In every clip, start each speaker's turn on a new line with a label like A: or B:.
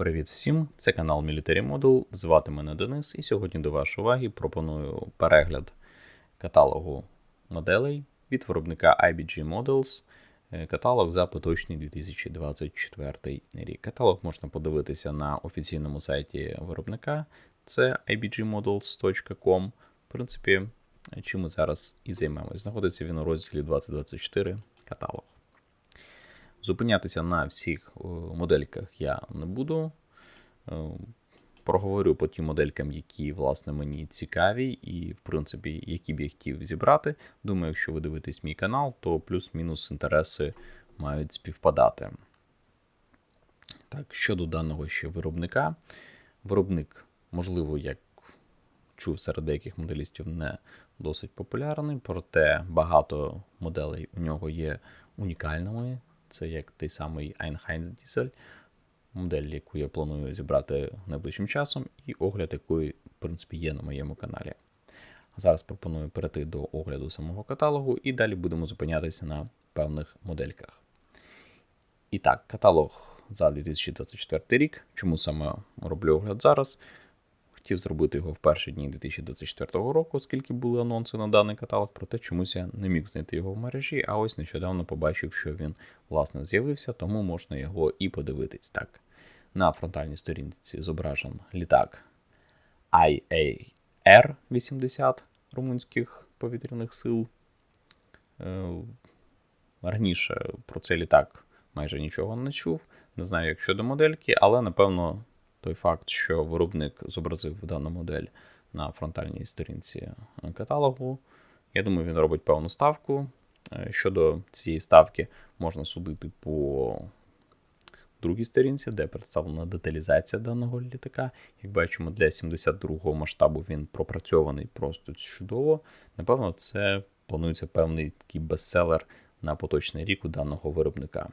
A: Привіт всім! Це канал Military Model. Звати мене Денис, і сьогодні до вашої уваги пропоную перегляд каталогу моделей від виробника IBG Models. е, Каталог за поточний 2024 рік. Каталог можна подивитися на офіційному сайті виробника. Це ibgmodels.com. В принципі, чим ми зараз і займемось. Знаходиться він у розділі 2024 каталог. Зупинятися на всіх е, модельках я не буду. Е, Проговорю по тим моделькам, які, власне, мені цікаві, і, в принципі, які б я хотів зібрати. Думаю, якщо ви дивитесь мій канал, то плюс-мінус інтереси мають співпадати. Так, щодо даного ще виробника. Виробник, можливо, як чув серед деяких моделістів, не досить популярний, проте багато моделей у нього є унікальними. Це як той самий Einheinz Diesel, модель, яку я планую зібрати найближчим часом, і огляд якої, в принципі, є на моєму каналі. Зараз пропоную перейти до огляду самого каталогу, і далі будемо зупинятися на певних модельках. І так, каталог за 2024 рік. Чому саме роблю огляд зараз? Хотів зробити його в перші дні 2024 року, оскільки були анонси на даний каталог, проте чомусь я не міг знайти його в мережі, а ось нещодавно побачив, що він власне з'явився, тому можна його і подивитись. Так, на фронтальній сторінці зображен літак IAR-80 румунських повітряних сил. Е, Раніше про цей літак майже нічого не чув. Не знаю, як щодо модельки, але напевно той факт, що виробник зобразив дану модель на фронтальній сторінці каталогу. Я думаю, він робить певну ставку. Е, Щодо цієї ставки, можна судити по другій сторінці, де представлена деталізація даного літака. Як бачимо, для 72-го масштабу він пропрацьований просто чудово. Напевно, це планується певний такий бестселер на поточний рік у даного виробника.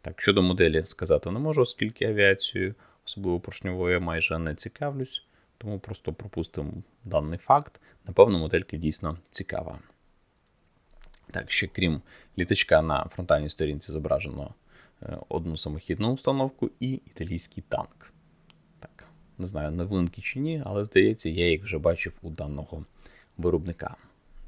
A: Так, щодо моделі сказати не можу, оскільки авіацією, особливо поршньовою, я майже не цікавлюсь, тому просто пропустимо даний факт. Напевно, моделька дійсно цікава. Так, ще крім літачка на фронтальній сторінці зображено е, одну самохідну установку і італійський танк. Так, не знаю, новинки чи ні, але здається, я їх вже бачив у даного виробника.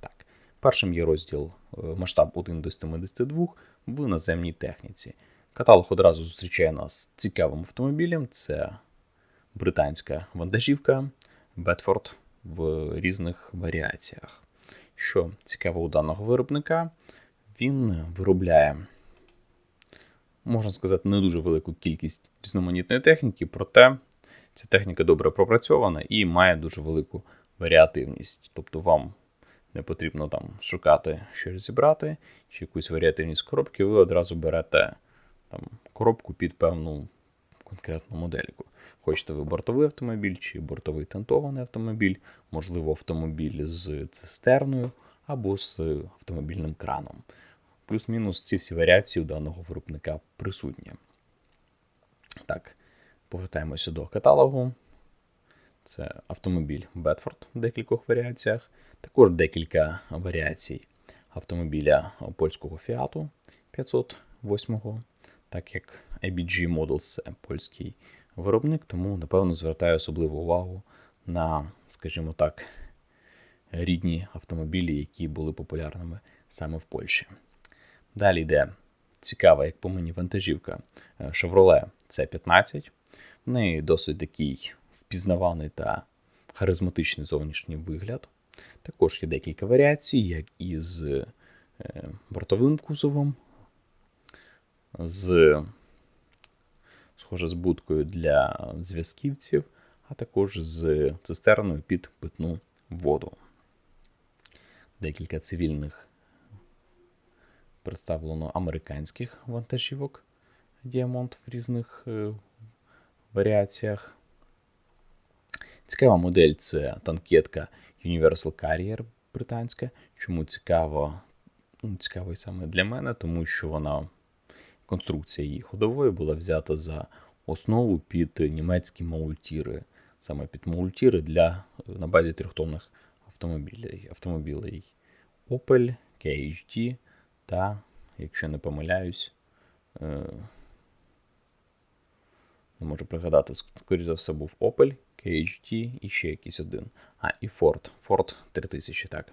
A: Так, першим є розділ е, масштаб 1 до 72 в наземній техніці. Каталог одразу зустрічає нас з цікавим автомобілем. Це британська вантажівка Бетфорд в різних варіаціях. Що цікаво у даного виробника, він виробляє, можна сказати, не дуже велику кількість різноманітної техніки, проте ця техніка добре пропрацьована і має дуже велику варіативність. Тобто вам не потрібно там шукати щось зібрати, чи якусь варіативність коробки, ви одразу берете там, коробку під певну конкретну модельку. Хочете ви бортовий автомобіль чи бортовий тентований автомобіль, можливо, автомобіль з цистерною або з автомобільним краном. Плюс-мінус ці всі варіації у даного виробника присутні. Так, повертаємося до каталогу. Це автомобіль Бетфорд в декількох варіаціях. Також декілька варіацій автомобіля польського Fiat 508, так як IBG Models це польський виробник, тому, напевно, звертаю особливу увагу на, скажімо так, рідні автомобілі, які були популярними саме в Польщі. Далі йде цікава, як по мені, вантажівка Chevrolet C15. В неї досить такий впізнаваний та харизматичний зовнішній вигляд. Також є декілька варіацій, як із е, бортовим кузовом, з, схоже, з будкою для зв'язківців, а також з цистерною під питну воду. Декілька цивільних представлено американських вантажівок Діамонт в різних е, варіаціях. Цікава модель це танкетка Universal Carrier британська. Чому цікаво? Цікаво саме для мене, тому що вона конструкція її ходової була взята за основу під німецькі маультіри. Саме під маультіри для на базі трьохтонних автомобілів. автомобілей Opel, KHD та, якщо не помиляюсь, е, не можу пригадати, скоріш за все, був Opel, KHT і ще якийсь один. А, і Ford. Ford 3000, так.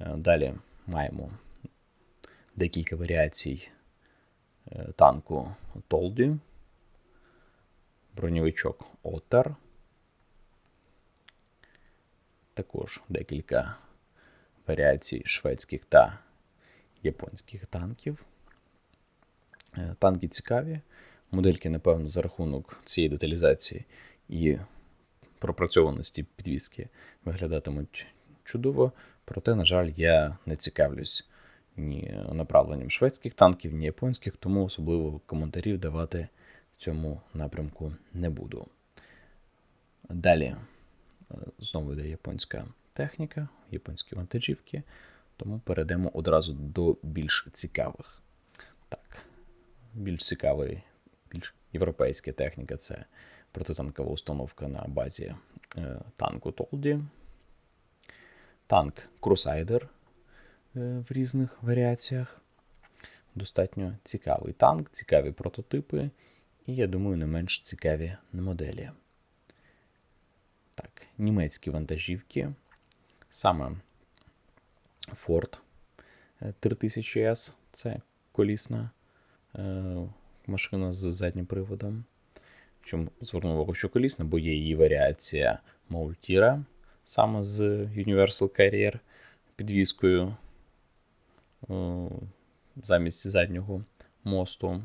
A: Е, Далі маємо декілька варіацій е, танку Толді, броньовичок Отер. Також декілька варіацій шведських та японських танків. Е, Танки цікаві. Модельки, напевно, за рахунок цієї деталізації і пропрацьованості підвіски виглядатимуть чудово. Проте, на жаль, я не цікавлюсь ні направленням шведських танків, ні японських, тому особливо коментарів давати в цьому напрямку не буду. Далі е, знову йде японська техніка, японські вантажівки, тому перейдемо одразу до більш цікавих. Так, більш цікавий, більш європейська техніка це протитанкова установка на базі е, танку Толді, танк е, в різних варіаціях. Достатньо цікавий танк, цікаві прототипи, і, я думаю, не менш цікаві моделі. Так, німецькі вантажівки. Саме Ford 3000S це колісна е, машина з заднім приводом. Чому звернув увагу, що колісна, бо є її варіація Maultira, саме з Universal Carrier підвіскою е, замість заднього мосту.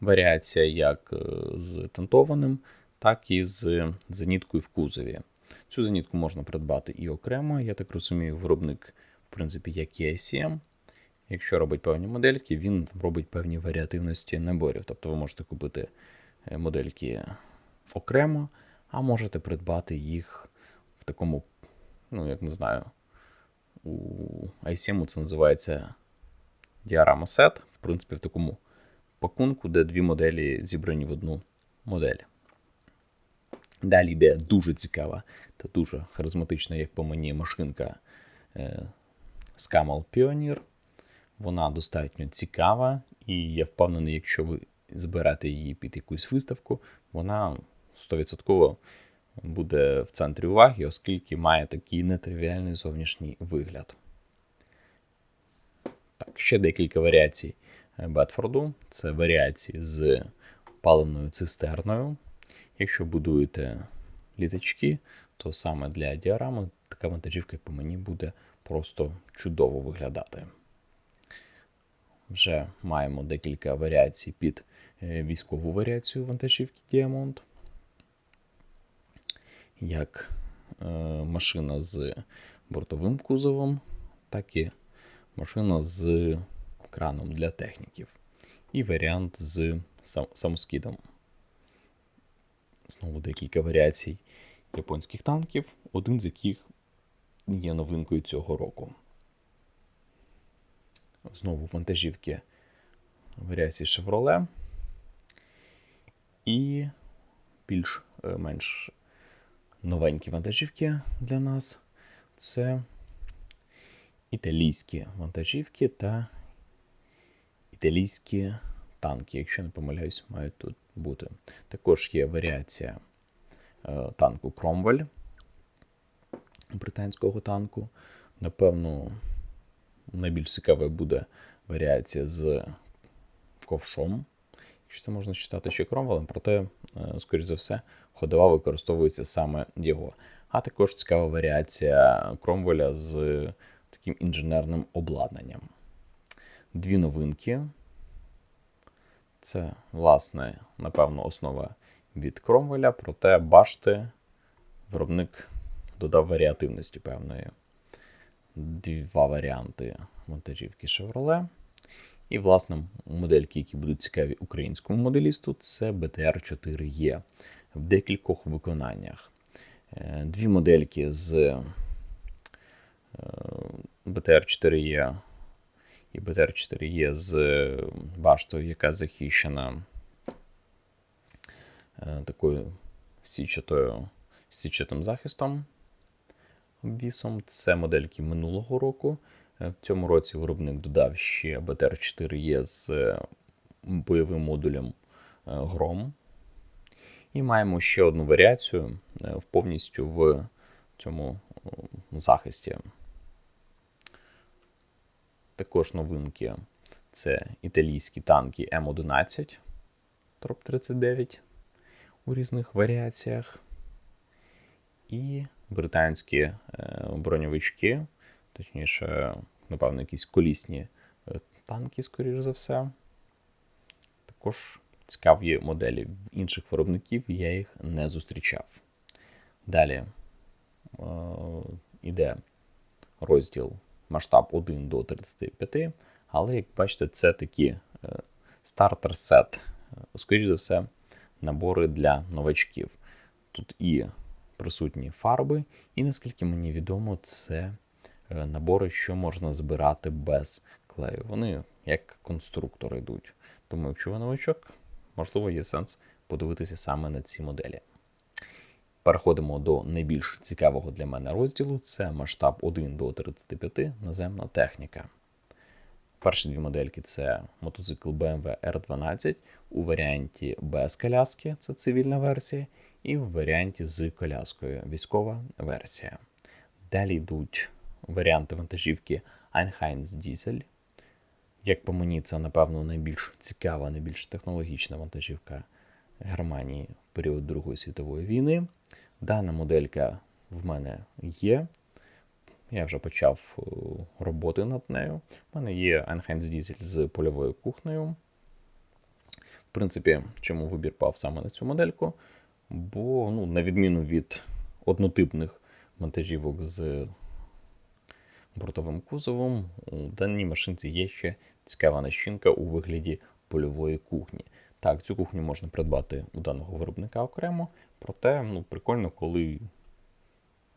A: Варіація як е, з тентованим, так і з зеніткою в кузові. Цю зенітку можна придбати і окремо. Я так розумію, виробник, в принципі, як і ICM. Якщо робить певні модельки, він робить певні варіативності наборів. Тобто ви можете купити е, модельки окремо, а можете придбати їх в такому, ну, як не знаю, у ICM це називається діарама сет, в принципі, в такому пакунку, де дві моделі зібрані в одну модель. Далі йде дуже цікава та дуже харизматична, як по мені, машинка е, Scamal Pioneer. Вона достатньо цікава, і я впевнений, якщо ви зберете її під якусь виставку, вона 100% буде в центрі уваги, оскільки має такий нетривіальний зовнішній вигляд. Так, ще декілька варіацій Бетфорду. Це варіації з паливною цистерною. Якщо будуєте літачки, то саме для діарами така вантажівка по мені буде просто чудово виглядати. Вже маємо декілька варіацій під е, військову варіацію вантажівки Diamond. Як е, машина з бортовим кузовом, так і машина з краном для техніків. І варіант з самоскидом. Знову декілька варіацій японських танків, один з яких є новинкою цього року. Знову вантажівки варіації Chevrolet. І більш-менш новенькі вантажівки для нас це італійські вантажівки та італійські танки, якщо не помиляюсь, мають тут бути. Також є варіація е, танку Кромвель, британського танку. Напевно, найбільш цікавою буде варіація з ковшом, якщо це можна читати ще Кромвелем, проте, е, скоріш за все, ходова використовується саме його. А також цікава варіація Кромвеля з таким інженерним обладнанням. Дві новинки. Це, власне, напевно, основа від Кромвеля, проте бачите, виробник додав варіативності певної. Два варіанти вантажівки Chevrolet. І, власне, модельки, які будуть цікаві українському моделісту, це BTR4E в декількох виконаннях. Е, дві модельки з BTR4E і BTR4E з баштою, яка захищена е, такою січатою, січатим захистом обвісом. Це модельки минулого року. Е, в цьому році виробник додав ще BTR4E з бойовим модулем Гром. І маємо ще одну варіацію е, повністю в цьому захисті. Також новинки це італійські танки М11 Троп 39 у різних варіаціях. І британські е, броньовички, точніше, напевно, якісь колісні е, танки, скоріш за все. Також цікаві моделі інших виробників, я їх не зустрічав. Далі е, іде розділ масштаб 1 до 35, але, як бачите, це такі стартер сет, скоріш за все, набори для новачків. Тут і присутні фарби, і наскільки мені відомо, це е, набори, що можна збирати без клею. Вони як конструктор йдуть. Тому, якщо ви новачок, можливо, є сенс подивитися саме на ці моделі. Переходимо до найбільш цікавого для мене розділу: це масштаб 1 до 35 наземна техніка. Перші дві модельки це мотоцикл BMW R12 у варіанті без коляски, це цивільна версія, і в варіанті з коляскою військова версія. Далі йдуть варіанти вантажівки Einheinz Diesel. Як по мені, це, напевно, найбільш цікава, найбільш технологічна вантажівка Германії в період Другої світової війни. Дана моделька в мене є. Я вже почав е, роботи над нею. У мене є Einheinz Diesel з польовою кухнею. В принципі, чому вибір пав саме на цю модельку? Бо, ну, на відміну від однотипних вантажівок з бортовим кузовом, у даній машинці є ще цікава начинка у вигляді польової кухні. Так, цю кухню можна придбати у даного виробника окремо, проте ну, прикольно, коли,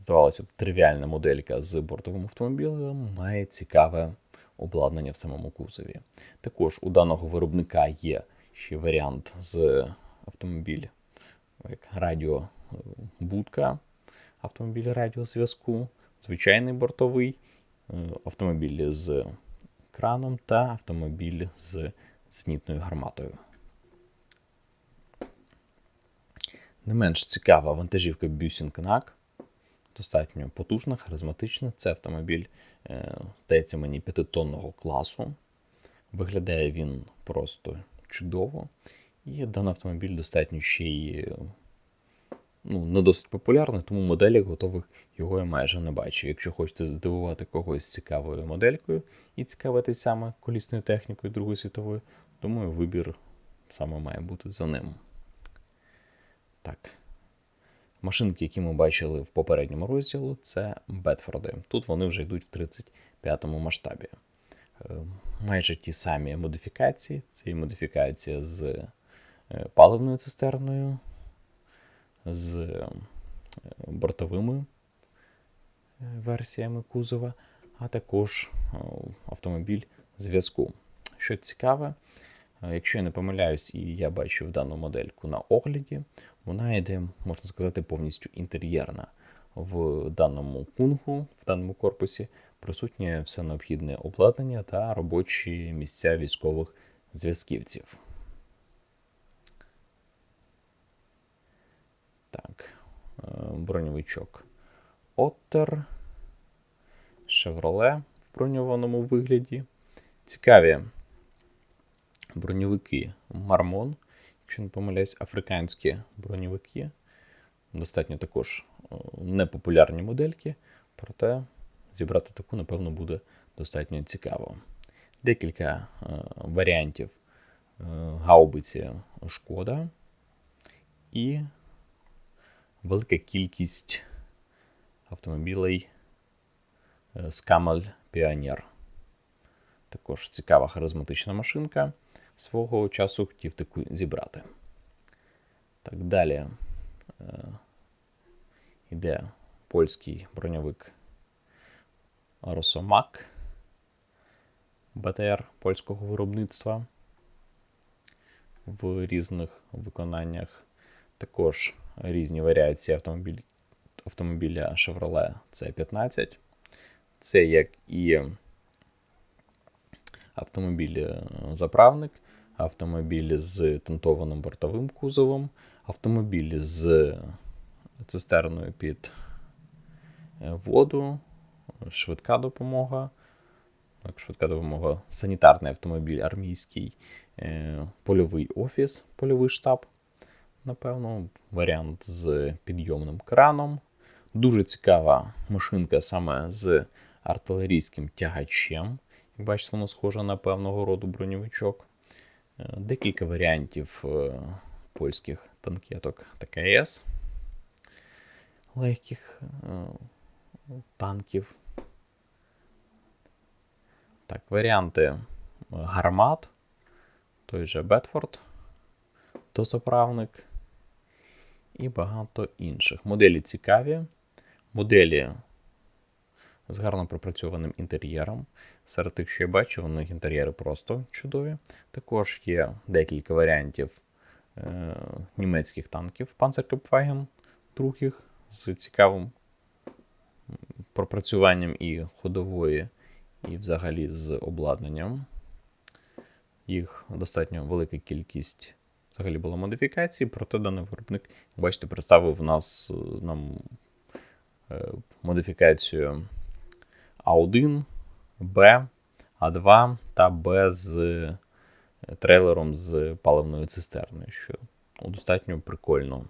A: здавалося б, тривіальна моделька з бортовим автомобілем має цікаве обладнання в самому кузові. Також у даного виробника є ще варіант з автомобіль як радіобудка, автомобіль радіозв'язку, звичайний бортовий, автомобіль з краном та автомобіль з зенітною гарматою. Не менш цікава вантажівка Кнак. Достатньо потужна, харизматична. Це автомобіль, е, здається мені, п'ятитонного класу. Виглядає він просто чудово. І даний автомобіль достатньо ще й ну, не досить популярний, тому моделі готових його я майже не бачу. Якщо хочете здивувати когось цікавою моделькою і цікавитись саме колісною технікою Другої світової, думаю, вибір саме має бути за ним. Так. Машинки, які ми бачили в попередньому розділі, це Бетфорди. Тут вони вже йдуть в 35 му масштабі. Е, майже ті самі модифікації. Це і модифікація з е, паливною цистерною, з е, бортовими версіями кузова, а також автомобіль зв'язку. Що цікаве, якщо я не помиляюсь, і я бачив дану модельку на огляді, вона йде, можна сказати, повністю інтер'єрна. В даному кунгу, в даному корпусі присутнє все необхідне обладнання та робочі місця військових зв'язківців. Так, е, броньовичок Оттер, Chevrolet в броньованому вигляді. Цікаві броньовики Мармон якщо не помиляюсь, африканські броньовики. Достатньо також непопулярні модельки, проте зібрати таку, напевно, буде достатньо цікаво. Декілька е, варіантів е, гаубиці шкода і велика кількість автомобілей Скамаль Pioneer. Також цікава харизматична машинка свого часу хотів таку зібрати. Так, далі е, йде польський броньовик Росомак БТР польського виробництва в різних виконаннях. Також різні варіації автомобіль, автомобіля Chevrolet C15. Це як і автомобіль е, заправник, автомобіль з тентованим бортовим кузовом, автомобіль з цистерною під е, воду, швидка допомога. Швидка допомога, санітарний автомобіль армійський, е, польовий офіс, польовий штаб. Напевно, варіант з підйомним краном. Дуже цікава машинка саме з артилерійським тягачем. Як бачите, воно схоже на певного роду броньовичок. Е, Декілька варіантів е, польських танкеток ТКС, легких е, танків. Так, варіанти гармат, той же Бетфорд, дозаправник і багато інших. Моделі цікаві, моделі з гарно пропрацьованим інтер'єром. Серед тих, що я бачу, у них інтер'єри просто чудові. Також є декілька варіантів е, німецьких танків Panzerkampfwagen других з цікавим пропрацюванням і ходової, і взагалі з обладнанням. Їх достатньо велика кількість взагалі була модифікацій, проте даний виробник, бачите, представив нас нам е, модифікацію А1, Б, А2 та Б з е, трейлером з паливною цистерною, що достатньо прикольно.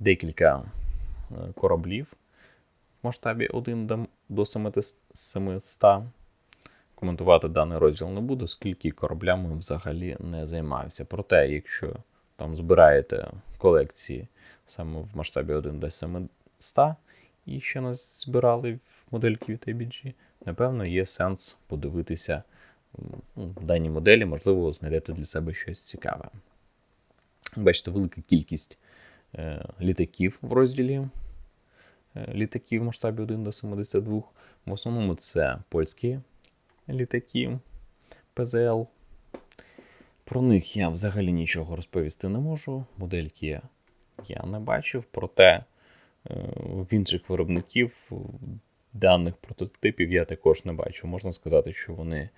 A: Декілька е, кораблів в масштабі 1 до 700. Коментувати даний розділ не буду, скільки кораблями взагалі не займаюся. Проте, якщо там збираєте колекції саме в масштабі 1 до 700 і ще не збирали в модельки від ABG, напевно, є сенс подивитися ну, дані моделі, можливо, знайдете для себе щось цікаве. Бачите, велика кількість е, літаків в розділі. Е, літаків в масштабі 1 до 72. В основному це польські літаки ПЗЛ. Про них я взагалі нічого розповісти не можу. Модельки я не бачив, проте е, в інших виробників даних прототипів я також не бачу. Можна сказати, що вони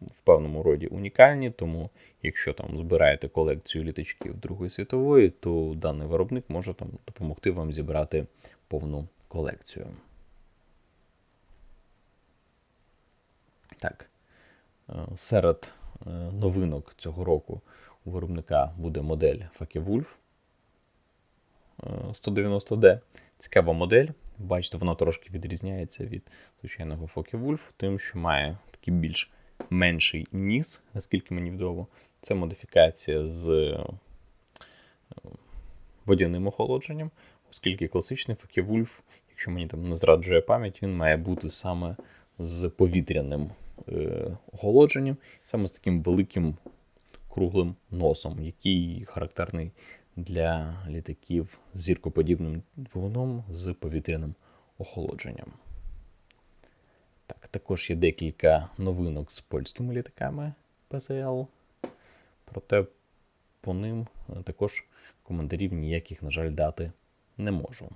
A: в певному роді унікальні, тому якщо там збираєте колекцію літачків Другої світової, то даний виробник може там допомогти вам зібрати повну колекцію. Так, е, серед е, новинок цього року у виробника буде модель Focke-Wulf 190D. Цікава модель. Бачите, вона трошки відрізняється від звичайного Focke-Wulf, тим, що має такий більш менший ніс, наскільки мені відомо. Це модифікація з е, водяним охолодженням, оскільки класичний Focke-Wulf, якщо мені там не зраджує пам'ять, він має бути саме з повітряним е, охолодженням, саме з таким великим круглим носом, який характерний для літаків з зіркоподібним двигуном з повітряним охолодженням. Так, Також є декілька новинок з польськими літаками ПЗЛ, проте по ним також коментарів ніяких, на жаль, дати не можу.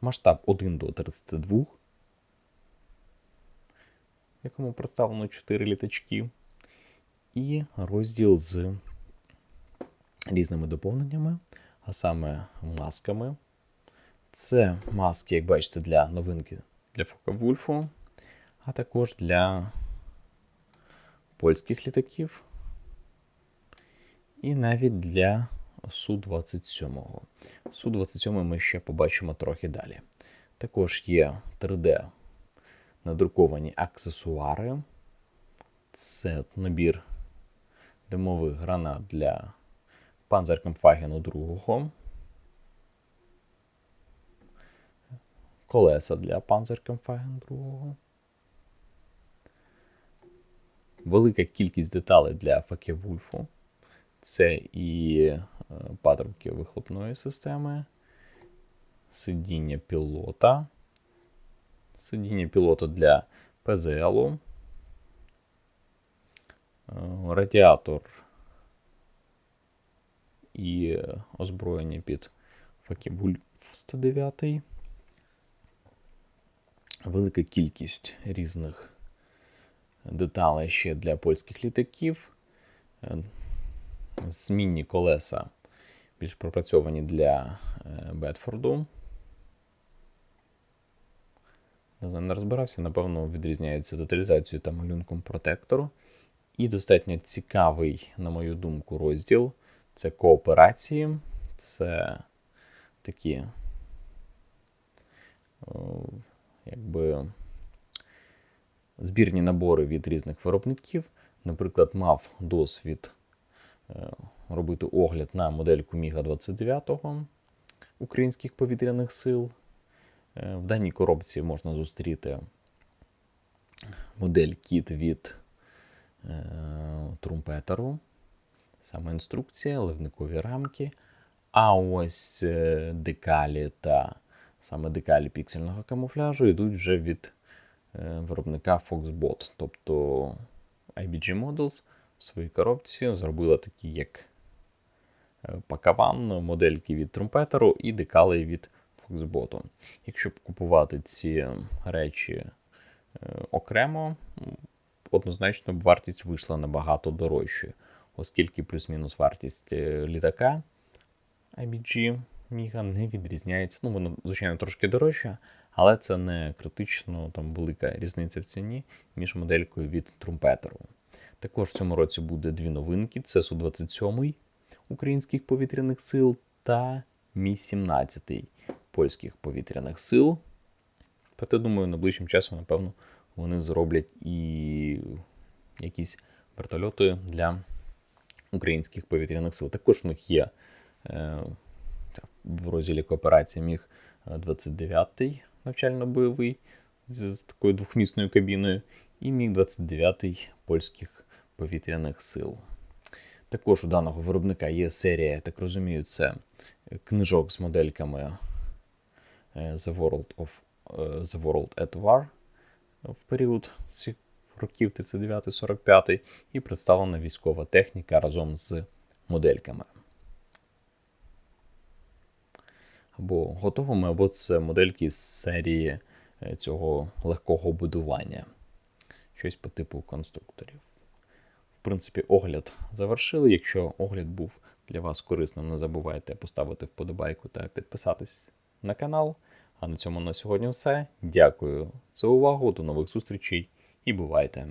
A: Масштаб 1 до 32, якому представлено 4 літачки, і розділ з різними доповненнями, а саме масками. Це маски, як бачите, для новинки для Фока-Вульфу, а також для польських літаків. І навіть для Су-27. Су-27 ми ще побачимо трохи далі. Також є 3D надруковані аксесуари. Це набір димових гранат для Панзеркамфагену 2. Колеса для Панзеркамфаген 2. Велика кількість деталей для Факевульфу. Це і е, патрубки вихлопної системи, сидіння пілота, сидіння пілота для ПЗЛ, е, радіатор і озброєння під Факебуль 109. Велика кількість різних деталей ще для польських літаків. Змінні колеса більш пропрацьовані для е, Бетфорду. Не знаю, не розбирався, напевно, відрізняються деталізацією та малюнком протектору. І достатньо цікавий, на мою думку, розділ це кооперації, це такі якби збірні набори від різних виробників. Наприклад, мав досвід е, робити огляд на модельку Міга 29 українських повітряних сил. Е, В даній коробці можна зустріти модель кіт від е, трумпетеру, саме інструкція, ливникові рамки. А ось е, декалі та саме декалі піксельного камуфляжу йдуть вже від виробника Foxbot. Тобто IBG Models в своїй коробці зробила такі, як пакаван, модельки від трумпетеру і декали від Foxbot. Якщо б купувати ці речі е, окремо, однозначно вартість вийшла набагато дорожчою, оскільки плюс-мінус вартість е, літака IBG Міга не відрізняється. Ну, воно, звичайно, трошки дорожче, але це не критично там велика різниця в ціні між моделькою від трумпетеру. Також в цьому році буде дві новинки: це Су-27 українських повітряних сил та Мі-17 польських повітряних сил. Проте, думаю, найближчим часом, напевно, вони зроблять і якісь вертольоти для українських повітряних сил. Також в них є е, в розділі кооперації міг 29-й навчально-бойовий з, такою двохмісною кабіною, і міг 29-й польських повітряних сил. Також у даного виробника є серія, я так розумію, це книжок з модельками е, The World of е, The World at War в період цих років 39-45 і представлена військова техніка разом з модельками. Або готовими, або це модельки з серії е, цього легкого будування. Щось по типу конструкторів. В принципі, огляд завершили. Якщо огляд був для вас корисним, не забувайте поставити вподобайку та підписатись на канал. А на цьому на сьогодні все. Дякую за увагу. До нових зустрічей і бувайте!